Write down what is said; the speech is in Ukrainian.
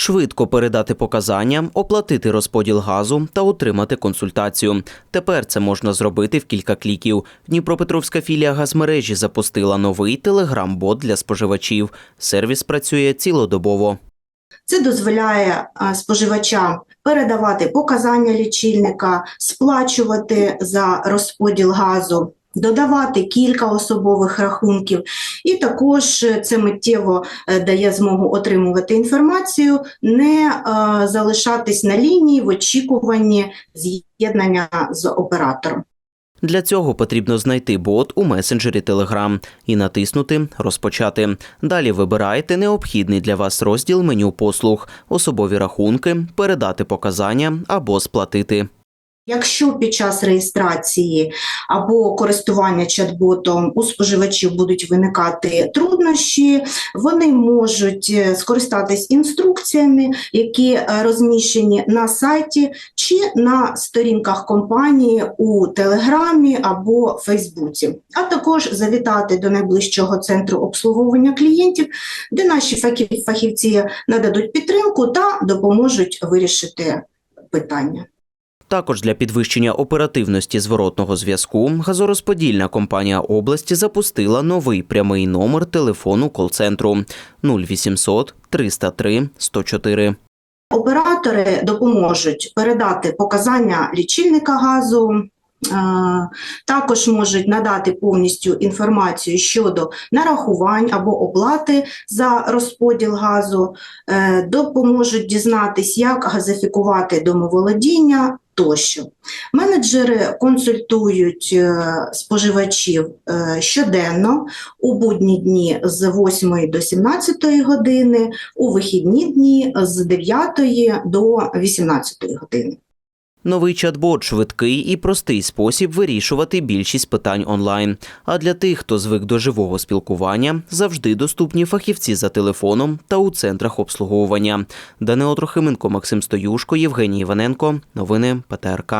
Швидко передати показання, оплатити розподіл газу та отримати консультацію. Тепер це можна зробити в кілька кліків. Дніпропетровська філія газмережі запустила новий телеграм-бот для споживачів. Сервіс працює цілодобово. Це дозволяє споживачам передавати показання лічильника, сплачувати за розподіл газу, додавати кілька особових рахунків, і також е, це миттєво е, дає змогу отримувати інформацію, не е, залишатись на лінії в очікуванні з'єднання з оператором. Для цього потрібно знайти бот у месенджері Telegram і натиснути Розпочати. Далі вибирайте необхідний для вас розділ меню послуг, особові рахунки, передати показання або сплатити. Якщо під час реєстрації або користування чат-ботом у споживачів будуть виникати труднощі, вони можуть е, скористатись інструкціями, які е, розміщені на сайті чи на сторінках компанії у Телеграмі або Фейсбуці, а також завітати до найближчого центру обслуговування клієнтів, де наші фахів- фахівці нададуть підтримку та допоможуть вирішити питання. Також для підвищення оперативності зворотного зв'язку газорозподільна компанія області запустила новий прямий номер телефону кол-центру 0800 303 104. Оператори допоможуть передати показання лічильника газу. е, Також можуть надати повністю інформацію щодо нарахувань або оплати за розподіл газу, е, допоможуть дізнатись, як газифікувати домоволодіння тощо. Менеджери консультують е, споживачів е, щоденно у будні дні з 8 до 17 години, у вихідні дні з 9 до 18 години. Новий чат-бот – швидкий і простий спосіб вирішувати більшість питань онлайн. А для тих, хто звик до живого спілкування, завжди доступні фахівці за телефоном та у центрах обслуговування. Данило Трохименко, Максим Стоюшко, Євгеній Іваненко. Новини ПТРК.